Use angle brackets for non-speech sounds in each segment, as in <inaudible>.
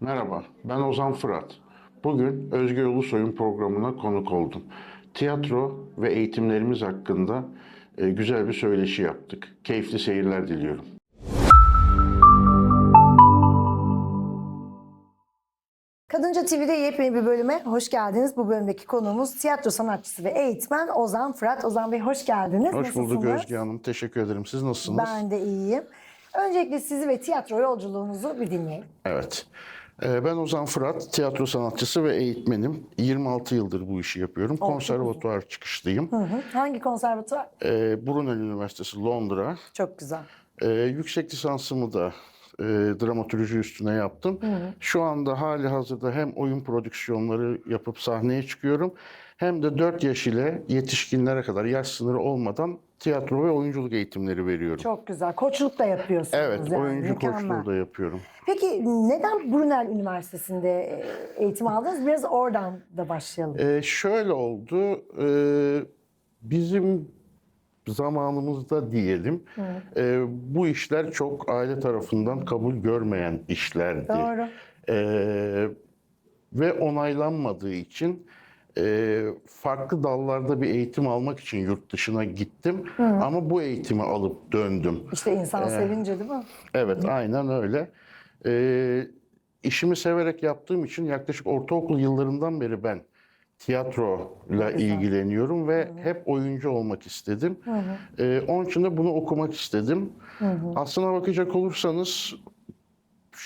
Merhaba, ben Ozan Fırat. Bugün Özge Ulusoy'un programına konuk oldum. Tiyatro ve eğitimlerimiz hakkında e, güzel bir söyleşi yaptık. Keyifli seyirler diliyorum. Kadınca TV'de yepyeni bir bölüme hoş geldiniz. Bu bölümdeki konuğumuz tiyatro sanatçısı ve eğitmen Ozan Fırat. Ozan Bey hoş geldiniz. Hoş bulduk Nasılsınız? Özge Hanım. Teşekkür ederim. Siz nasılsınız? Ben de iyiyim. Öncelikle sizi ve tiyatro yolculuğunuzu bir dinleyelim. Evet. Ee, Ben Ozan Fırat, tiyatro sanatçısı ve eğitmenim. 26 yıldır bu işi yapıyorum. Konservatuvar çıkışlıyım. Hı hı. Hangi konservatuvar? Ee, Brunel Üniversitesi Londra. Çok güzel. Ee, yüksek lisansımı da e, dramaturji üstüne yaptım. Şu anda hali hazırda hem oyun prodüksiyonları yapıp sahneye çıkıyorum hem de 4 yaş ile yetişkinlere kadar yaş sınırı olmadan tiyatro ve oyunculuk eğitimleri veriyorum. Çok güzel. Koçluk da yapıyorsunuz. evet, yani. oyuncu Mükemmel. koçluğu da yapıyorum. Peki neden Brunel Üniversitesi'nde e, eğitim aldınız? Biraz oradan da başlayalım. Ee, şöyle oldu, e, bizim zamanımızda diyelim e, bu işler çok aile tarafından kabul görmeyen işlerdi. Doğru. Ee, ve onaylanmadığı için e, farklı dallarda bir eğitim almak için yurt dışına gittim. Ama bu eğitimi alıp döndüm. İşte insan sevince değil mi? Evet, aynen öyle. Ee, işimi severek yaptığım için yaklaşık ortaokul yıllarından beri ben tiyatroyla ilgileniyorum ve hep oyuncu olmak istedim. Ee, onun için de bunu okumak istedim. Aslına bakacak olursanız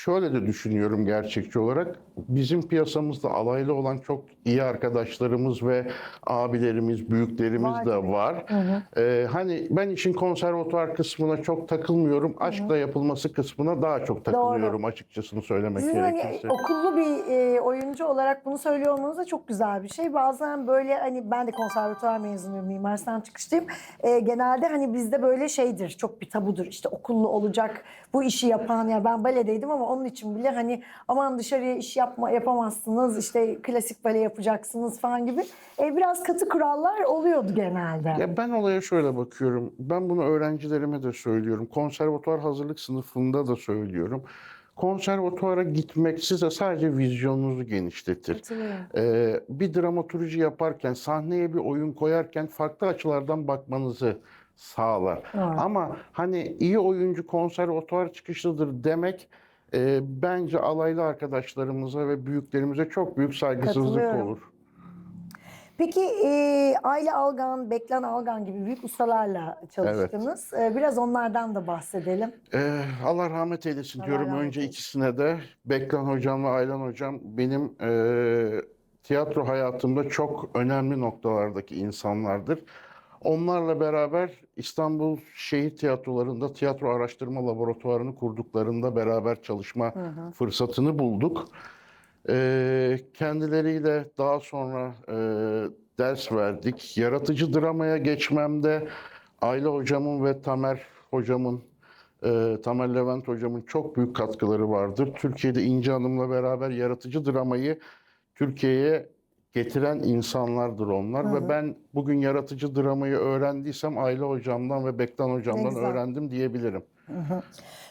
şöyle de düşünüyorum gerçekçi olarak. Bizim piyasamızda alaylı olan çok iyi arkadaşlarımız ve abilerimiz, büyüklerimiz Var de var. Ee, hani ben işin konservatuvar kısmına çok takılmıyorum. Aşkla yapılması kısmına daha çok takılıyorum açıkçasını söylemek Sizin hani gerekirse. okullu bir e, oyuncu olarak bunu söylüyor olmanız da çok güzel bir şey. Bazen böyle hani ben de konservatuvar mezunuyum, Mimar Sinan çıkışlıyım. E, genelde hani bizde böyle şeydir, çok bir tabudur. İşte okullu olacak, bu işi yapan ya ben baledeydim ama onun için bile hani aman dışarıya iş yapma yapamazsınız, işte klasik bale yapacaksınız falan gibi. E, biraz katı kurallar oluyordu genelde. Ya ben olaya şöyle bakıyorum. Ben bunu öğrencilerime de söylüyorum. Konservatuvar hazırlık sınıfında da söylüyorum. Konservatuvara gitmek size sadece vizyonunuzu genişletir. Ee, bir dramaturji yaparken, sahneye bir oyun koyarken farklı açılardan bakmanızı sağlar. Ama hani iyi oyuncu konservatuvar çıkışlıdır demek e, bence alaylı arkadaşlarımıza ve büyüklerimize çok büyük saygısızlık Katılıyorum. olur. Peki e, Aile Algan, Beklan Algan gibi büyük ustalarla çalıştınız. E, biraz onlardan da bahsedelim. Ee, Allah rahmet eylesin Allah diyorum rahmet önce eylesin. ikisine de. Beklan Hocam ve Aylan Hocam benim e, tiyatro hayatımda çok önemli noktalardaki insanlardır. Onlarla beraber İstanbul Şehir Tiyatroları'nda tiyatro araştırma laboratuvarını kurduklarında beraber çalışma fırsatını bulduk. Ee, kendileriyle daha sonra e, ders verdik. Yaratıcı dramaya geçmemde Ayla hocamın ve Tamer hocamın, e, Tamer Levent hocamın çok büyük katkıları vardır. Türkiye'de İnci Hanım'la beraber yaratıcı dramayı Türkiye'ye getiren insanlardır onlar ve ben bugün yaratıcı dramayı öğrendiysem Ayla hocamdan ve Bektan hocamdan öğrendim diyebilirim.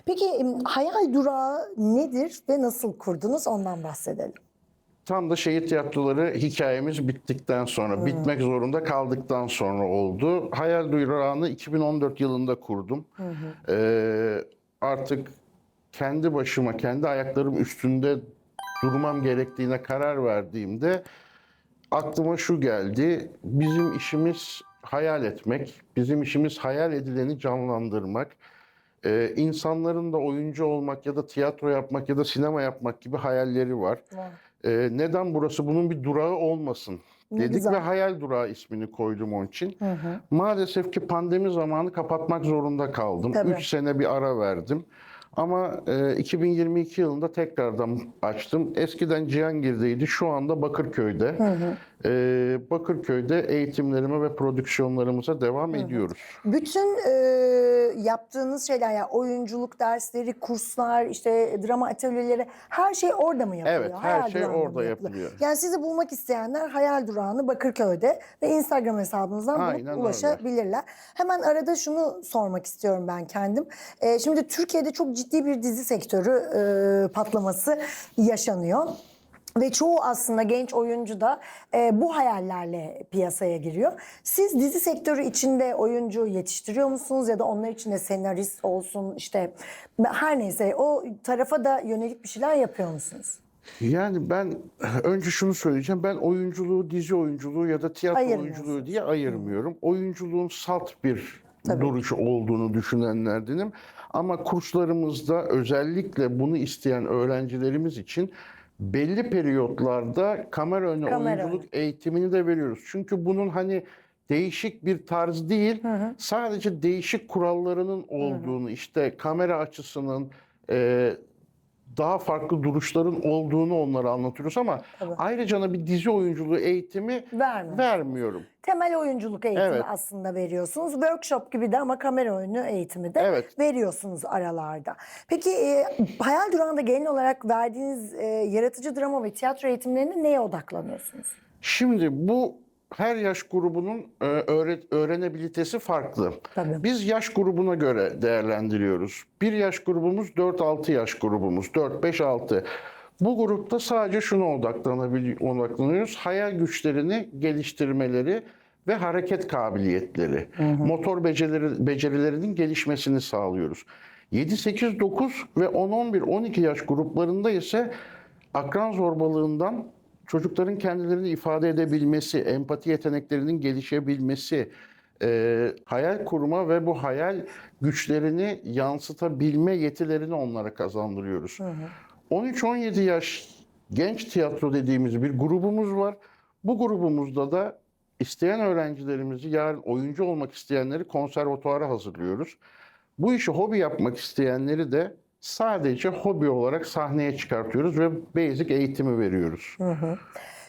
Peki em, hayal durağı nedir ve nasıl kurdunuz ondan bahsedelim. Tam da şehir tiyatroları hikayemiz bittikten sonra, bitmek zorunda kaldıktan sonra oldu. Hayal Durağı'nı 2014 yılında kurdum. Ee, artık kendi başıma, kendi ayaklarım üstünde durmam gerektiğine karar verdiğimde aklıma şu geldi. Bizim işimiz hayal etmek, bizim işimiz hayal edileni canlandırmak. Ee, insanların da oyuncu olmak ya da tiyatro yapmak ya da sinema yapmak gibi hayalleri var. Ee, neden burası bunun bir durağı olmasın Ne dedik güzel. ve hayal durağı ismini koydum onun için. Maalesef ki pandemi zamanı kapatmak zorunda kaldım. Tabii. 3 sene bir ara verdim. Ama e, 2022 yılında tekrardan açtım. Eskiden Cihangir'deydi, şu anda Bakırköy'de. E, Bakırköy'de eğitimlerime ve prodüksiyonlarımıza devam ediyoruz. Bütün e, yaptığınız şeyler yani oyunculuk dersleri, kurslar, işte drama atölyeleri her şey orada mı yapılıyor? Evet, her şey durağında mı orada yapılıyor. Yani sizi bulmak isteyenler Hayal Durağı'nı Bakırköy'de ve Instagram hesabınızdan bulup Aynen öyle. ulaşabilirler. Hemen arada şunu sormak istiyorum ben kendim. E, şimdi Türkiye'de çok ciddi ciddi bir dizi sektörü e, patlaması yaşanıyor. Ve çoğu aslında genç oyuncu da e, bu hayallerle piyasaya giriyor. Siz dizi sektörü içinde oyuncu yetiştiriyor musunuz ya da onlar için de senarist olsun işte her neyse o tarafa da yönelik bir şeyler yapıyor musunuz? Yani ben <clears throat> önce şunu söyleyeceğim. Ben oyunculuğu, dizi oyunculuğu ya da tiyatro oyunculuğu diye ayırmıyorum. Oyunculuğun salt bir duruş olduğunu düşünenlerdenim. Ama kurslarımızda özellikle bunu isteyen öğrencilerimiz için belli periyotlarda kamera önü Kamera oyunculuk eğitimini de veriyoruz. Çünkü bunun hani değişik bir tarz değil, sadece değişik kurallarının olduğunu, işte kamera açısının, e, daha farklı duruşların olduğunu onlara anlatıyoruz ama ayrıca da bir dizi oyunculuğu eğitimi Vermiyor. vermiyorum. Temel oyunculuk eğitimi Evet. aslında veriyorsunuz. Workshop gibi de ama kamera oyunu eğitimi de Evet. veriyorsunuz aralarda. Peki e, Hayal Duran'da genel olarak verdiğiniz e, yaratıcı drama ve tiyatro eğitimlerinde neye odaklanıyorsunuz? Şimdi bu her yaş grubunun e, öğre- öğrenebilitesi farklı. Tabii. Biz yaş grubuna göre değerlendiriyoruz. Bir yaş grubumuz 4-6 yaş grubumuz. 4-5-6. Bu grupta sadece şuna odaklanıyoruz. Hayal güçlerini geliştirmeleri ve hareket kabiliyetleri, motor becerileri, becerilerinin gelişmesini sağlıyoruz. 7, 8, 9 ve 10, 11, 12 yaş gruplarında ise akran zorbalığından çocukların kendilerini ifade edebilmesi, empati yeteneklerinin gelişebilmesi, e, hayal kurma ve bu hayal güçlerini yansıtabilme yetilerini onlara kazandırıyoruz. 13-17 yaş genç tiyatro dediğimiz bir grubumuz var. Bu grubumuzda da isteyen öğrencilerimizi yarın oyuncu olmak isteyenleri konservatuara hazırlıyoruz. Bu işi hobi yapmak isteyenleri de sadece hobi olarak sahneye çıkartıyoruz ve basic eğitimi veriyoruz.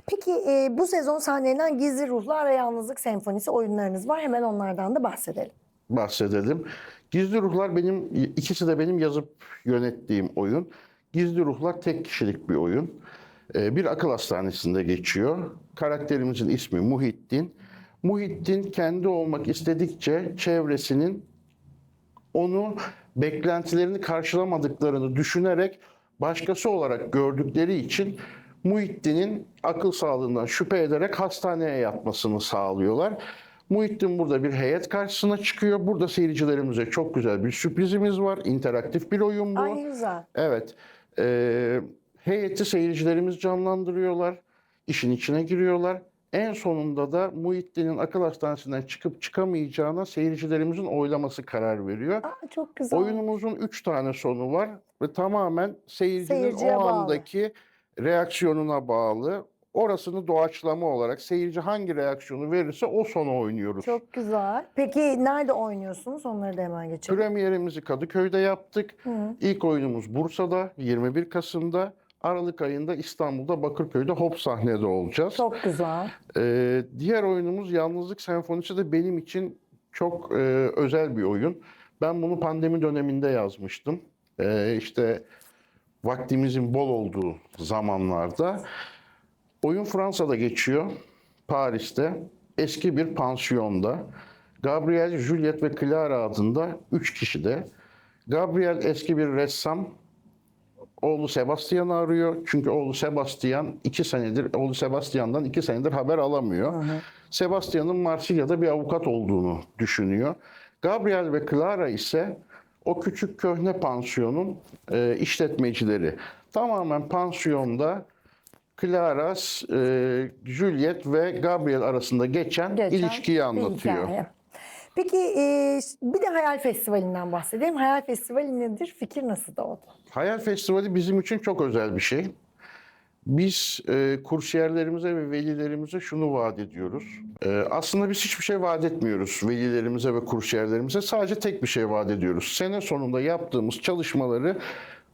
Peki e, bu sezon sahnelenen Gizli Ruhlar ve Yalnızlık Senfonisi oyunlarınız var. Hemen onlardan da bahsedelim. bahsedelim. Gizli Ruhlar benim ikisi de benim yazıp yönettiğim oyun. Gizli Ruhlar tek kişilik bir oyun. Ee, Bir akıl hastanesinde geçiyor. Karakterimizin ismi Muhittin. Muhittin kendi olmak istedikçe çevresinin onu beklentilerini karşılamadıklarını düşünerek başkası olarak gördükleri için Muhittin'in akıl sağlığından şüphe ederek hastaneye yatmasını sağlıyorlar. Muhittin burada bir heyet karşısına çıkıyor. Burada seyircilerimize çok güzel bir sürprizimiz var. İnteraktif bir oyun bu. Ay güzel. Evet. Ee, heyeti seyircilerimiz canlandırıyorlar. İşin içine giriyorlar. En sonunda da Muhittin'in akıl hastanesinden çıkıp çıkamayacağına seyircilerimizin oylaması karar veriyor. Aa, çok güzel. Oyunumuzun üç tane sonu var ve tamamen seyircinin Seyirciye o bağlı. andaki reaksiyonuna bağlı. Orasını doğaçlama olarak seyirci hangi reaksiyonu verirse o sonu oynuyoruz. Çok güzel. Peki nerede oynuyorsunuz? Onları da hemen geçelim. Premierimizi Kadıköy'de yaptık. İlk oyunumuz Bursa'da 21 Kasım'da. Aralık ayında İstanbul'da Bakırköy'de Hop sahnede olacağız. Çok güzel. Ee, diğer oyunumuz Yalnızlık Senfonisi de benim için çok e, özel bir oyun. Ben bunu pandemi döneminde yazmıştım. Ee, işte vaktimizin bol olduğu zamanlarda. Oyun Fransa'da geçiyor, Paris'te. Eski bir pansiyonda. Gabriel, Juliet ve Clara adında üç kişi de. Gabriel eski bir ressam, oğlu Sebastian'ı arıyor. Çünkü oğlu Sebastian iki senedir, oğlu Sebastian'dan iki senedir haber alamıyor. Sebastian'ın Marsilya'da bir avukat olduğunu düşünüyor. Gabriel ve Clara ise o küçük köhne pansiyonun e, işletmecileri. Tamamen pansiyonda Clara, e, Juliet ve Gabriel arasında geçen, Geçen ilişkiyi anlatıyor. hikaye. Peki e, bir de Hayal Festivali'nden bahsedelim. Hayal Festivali nedir? Fikir nasıl doğdu? Hayal Festivali bizim için çok özel bir şey. Biz e, kursiyerlerimize ve velilerimize şunu vaat ediyoruz. E, aslında biz hiçbir şey vaat etmiyoruz velilerimize ve kursiyerlerimize. Sadece tek bir şey vaat ediyoruz. Sene sonunda yaptığımız çalışmaları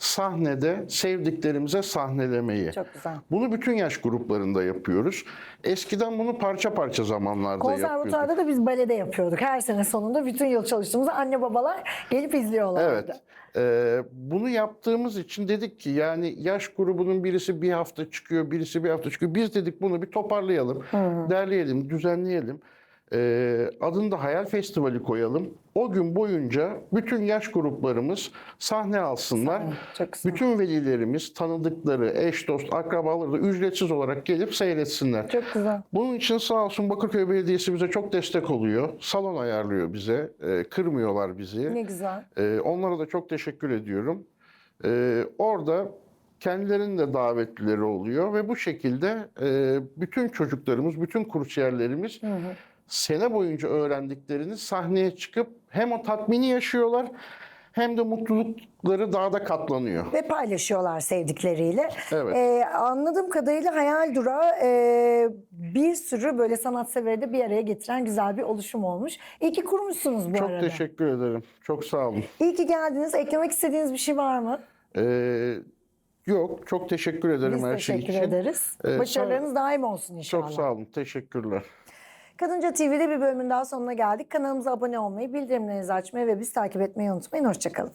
sahnede sevdiklerimize sahnelemeyi. Çok güzel. Bunu bütün yaş gruplarında yapıyoruz. Eskiden bunu parça parça zamanlarda yapıyorduk. Konservatuarda da biz balede yapıyorduk. Her sene sonunda bütün yıl çalıştığımızda anne babalar gelip izliyorlardı. Evet. Ee, bunu yaptığımız için dedik ki yani yaş grubunun birisi bir hafta çıkıyor, birisi bir hafta çıkıyor. Biz dedik bunu bir toparlayalım, derleyelim, düzenleyelim. Ee, adını da Hayal Festivali koyalım. O gün boyunca bütün yaş gruplarımız sahne alsınlar. Çok güzel. Bütün velilerimiz, tanıdıkları, eş, dost, akrabaları da ücretsiz olarak gelip seyretsinler. Çok güzel. Bunun için sağ olsun Bakırköy Belediyesi bize çok destek oluyor. Salon ayarlıyor bize. Ee, kırmıyorlar bizi. Ne güzel. Ee, onlara da çok teşekkür ediyorum. Ee, orada kendilerinin de davetlileri oluyor ve bu şekilde e, bütün çocuklarımız, bütün kursiyerlerimiz sene boyunca öğrendiklerini sahneye çıkıp hem o tatmini yaşıyorlar hem de mutlulukları daha da katlanıyor. Ve paylaşıyorlar sevdikleriyle. Evet. Ee, anladığım kadarıyla Hayal Durağı e, bir sürü böyle sanatsever'i de bir araya getiren güzel bir oluşum olmuş. İyi ki kurmuşsunuz bu Çok arada. teşekkür ederim. Çok sağ olun. İyi ki geldiniz. Eklemek istediğiniz bir şey var mı? Ee, yok, çok teşekkür ederim Biz her şey teşekkür için. ederiz. Ee, Başarılarınız daim olsun inşallah. Çok sağ olun. Teşekkürler. Kadınca TV'de bir bölümün daha sonuna geldik. Kanalımıza abone olmayı, bildirimlerinizi açmayı ve bizi takip etmeyi unutmayın. Hoşçakalın.